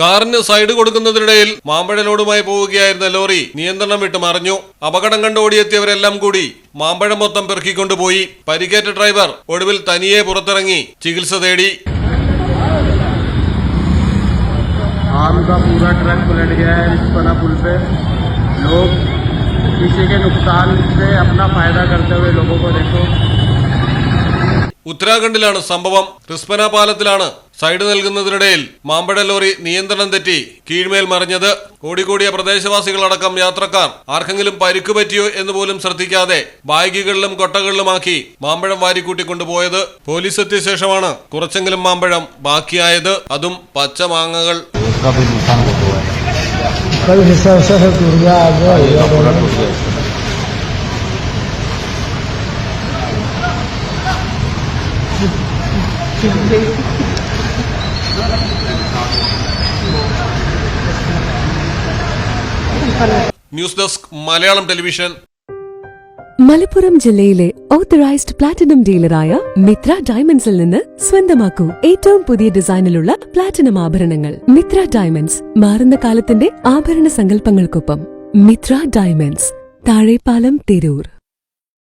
കാറിന് സൈഡ് കൊടുക്കുന്നതിനിടയിൽ മാമ്പഴ ലോഡുമായി പോവുകയായിരുന്ന ലോറി നിയന്ത്രണം വിട്ട് മറിഞ്ഞു അപകടം കണ്ട് ഓടിയെത്തിയവരെല്ലാം കൂടി മാമ്പഴം മൊത്തം പെറുക്കിക്കൊണ്ടുപോയി പരിക്കേറ്റ ഡ്രൈവർ ഒടുവിൽ തനിയെ പുറത്തിറങ്ങി ചികിത്സ തേടി आम का पूरा ट्रक पलट गया है रिस्पना पुल पे लोग किसी के नुकसान से अपना फायदा करते हुए लोगों को देखो ഉത്തരാഖണ്ഡിലാണ് സംഭവം റിസ്പന പാലത്തിലാണ് സൈഡ് നൽകുന്നതിനിടയിൽ മാമ്പഴ ലോറി നിയന്ത്രണം തെറ്റി കീഴ്മേൽ മറിഞ്ഞത് കോടിക്കോടിയ പ്രദേശവാസികളടക്കം യാത്രക്കാർ ആർക്കെങ്കിലും പരിക്ക് പറ്റിയോ എന്ന് പോലും ശ്രദ്ധിക്കാതെ ബാഗുകളിലും കൊട്ടകളിലുമാക്കി മാമ്പഴം വാരിക്കൂട്ടി കൊണ്ടുപോയത് പോലീസ് എത്തിയ ശേഷമാണ് കുറച്ചെങ്കിലും മാമ്പഴം ബാക്കിയായത്. അതും പച്ച മാങ്ങകൾ. Thank भी news desk Malayalam television. Malappuram ജില്ലയിലെ ഓത്തറൈസ്ഡ് പ്ലാറ്റിനം ഡീലറായ മിത്ര ഡയമണ്ട്സിൽ നിന്ന് സ്വന്തമാക്കൂ. ഏറ്റവും പുതിയ ഡിസൈനിലുള്ള പ്ലാറ്റിനം ആഭരണങ്ങൾ. മിത്ര ഡയമണ്ട്സ് മാറുന്ന കാലത്തിന്റെ ആഭരണ സങ്കല്പങ്ങൾക്കൊപ്പം. മിത്ര ഡയമണ്ട്സ് താഴെപ്പാലം തിരൂർ.